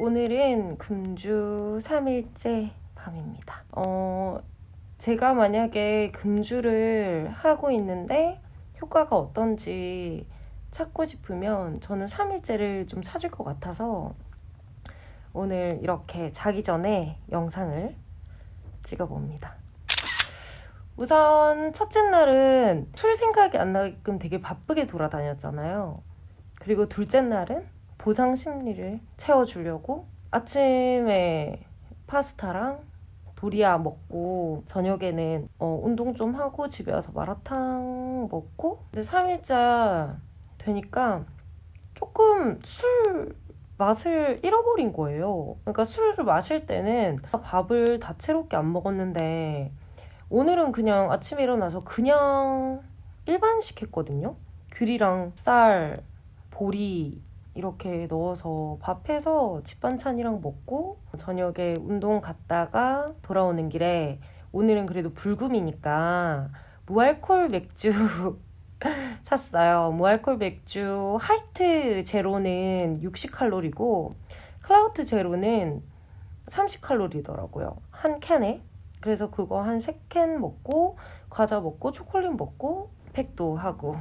오늘은 금주 3일째 밤입니다. 어, 제가 만약에 금주를 하고 있는데 효과가 어떤지 찾고 싶으면 저는 3일째를 좀 찾을 것 같아서 오늘 이렇게 자기 전에 영상을 찍어봅니다. 우선 첫째 날은 술 생각이 안 나게끔 되게 바쁘게 돌아다녔잖아요. 그리고 둘째 날은 보상 심리를 채워주려고 아침에 파스타랑 도리아 먹고 저녁에는 어, 운동 좀 하고 집에 와서 마라탕 먹고 근데 3일차 되니까 조금 술 맛을 잃어버린 거예요. 그러니까 술을 마실 때는 밥을 다채롭게 안 먹었는데 오늘은 그냥 아침에 일어나서 그냥 일반식 했거든요. 귤이랑 쌀, 보리 이렇게 넣어서 밥해서 집반찬이랑 먹고 저녁에 운동 갔다가 돌아오는 길에 오늘은 그래도 불금이니까 무알콜 맥주 샀어요. 무알콜 맥주 하이트 제로는 60칼로리고 클라우트 제로는 30칼로리더라고요. 한 캔에. 그래서 그거 한세캔 먹고 과자 먹고 초콜릿 먹고 팩도 하고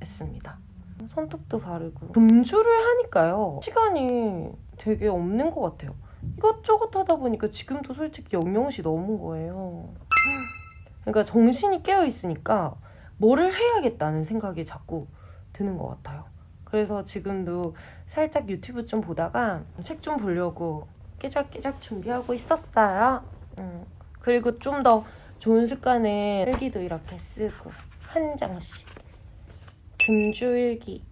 했습니다. 손톱도 바르고 금주를 하니까요 시간이 되게 없는 것 같아요. 이것저것 하다 보니까 지금도 솔직히 0영시 넘은 거예요. 그러니까 정신이 깨어 있으니까 뭐를 해야겠다는 생각이 자꾸 드는 것 같아요. 그래서 지금도 살짝 유튜브 좀 보다가 책 좀 보려고 깨작깨작 준비하고 있었어요. 음. 그리고 좀 더 좋은 습관은 일기도 이렇게 쓰고 한 장씩 금주일기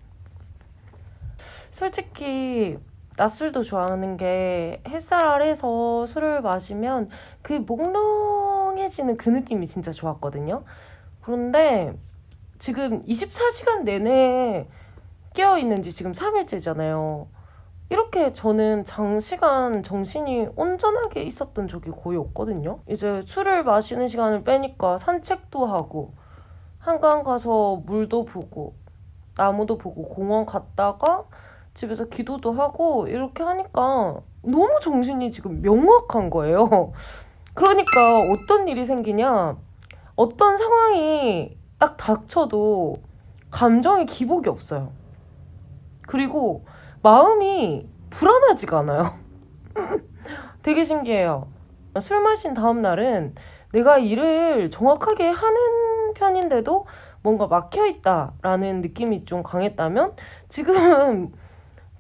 솔직히 낮술도 좋아하는 게 햇살 아래서 술을 마시면 그 몽롱해지는 그 느낌이 진짜 좋았거든요. 그런데 지금 24시간 내내 깨어 있는 지 지금 3일째잖아요. 이렇게 저는 장시간 정신이 온전하게 있었던 적이 거의 없거든요. 이제 술을 마시는 시간을 빼니까 산책도 하고 한강 가서 물도 보고 나무도 보고 공원 갔다가 집에서 기도도 하고 이렇게 하니까 너무 정신이 지금 명확한 거예요. 그러니까 어떤 일이 생기냐 어떤 상황이 딱 닥쳐도 감정의 기복이 없어요. 그리고 마음이 불안하지가 않아요. 되게 신기해요. 술 마신 다음 날은 내가 일을 정확하게 하는 편인데도 뭔가 막혀 있다라는 느낌이 좀 강했다면 지금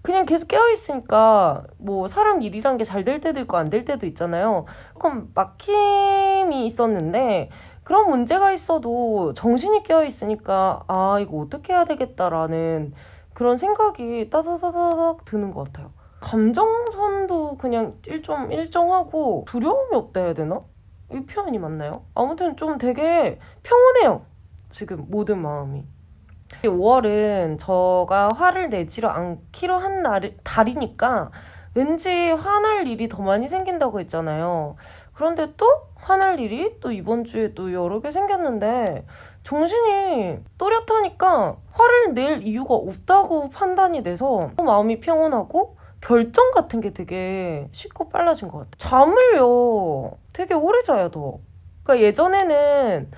그냥 계속 깨어 있으니까 뭐 사람 일이란 게 잘 될 때도 있고 안 될 때도 있잖아요. 조금 막힘이 있었는데 그런 문제가 있어도 정신이 깨어 있으니까 아 이거 어떻게 해야 되겠다라는 그런 생각이 따다다닥 드는 것 같아요. 감정선도 그냥 일좀 일정하고 두려움이 없다 해야 되나? 이 표현이 맞나요? 아무튼 좀 되게 평온해요. 지금 모든 마음이. 5월은 저가 화를 내지를 않기로 한 날, 달이니까 왠지 화날 일이 더 많이 생긴다고 했잖아요. 그런데 또 화날 일이 또 이번 주에 또 여러 개 생겼는데 정신이 또렷하니까 화를 낼 이유가 없다고 판단이 돼서 마음이 평온하고 결정 같은 게 되게 쉽고 빨라진 것 같아요. 잠을요 되게 오래 자요 더. 그러니까 예전에는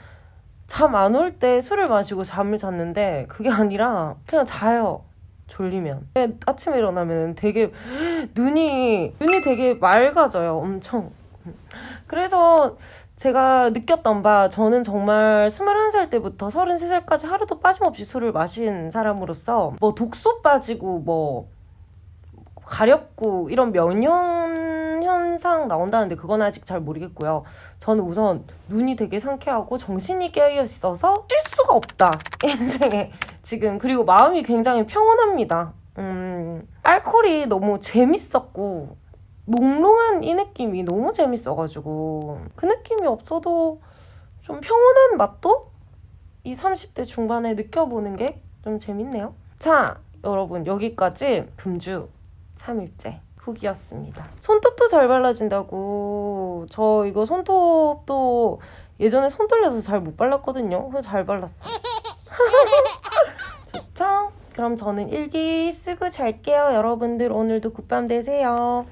잠 안 올 때 술을 마시고 잠을 잤는데 그게 아니라 그냥 자요. 졸리면. 근데 아침에 일어나면 되게 눈이 눈이 되게 맑아져요. 엄청. 그래서 제가 느꼈던 바 저는 정말 21살 때부터 33살까지 하루도 빠짐없이 술을 마신 사람으로서 뭐 독소 빠지고 뭐 가렵고 이런 면역 현상 나온다는데 그건 아직 잘 모르겠고요. 저는 우선 눈이 되게 상쾌하고 정신이 깨어 있어서 쉴 수가 없다. 인생에 지금 그리고 마음이 굉장히 평온합니다. 음, 알코올이 너무 재밌었고 몽롱한 이 느낌이 너무 재밌어가지고 그 느낌이 없어도 좀 평온한 맛도 이 30대 중반에 느껴보는 게 좀 재밌네요. 자, 여러분 여기까지 금주 3일째 후기였습니다. 손톱도 잘 발라진다고 저 이거 손톱도 예전에 손 떨려서 잘 못 발랐거든요. 잘 발랐어. 좋죠? 그럼 저는 일기 쓰고 잘게요. 여러분들 오늘도 굿밤 되세요.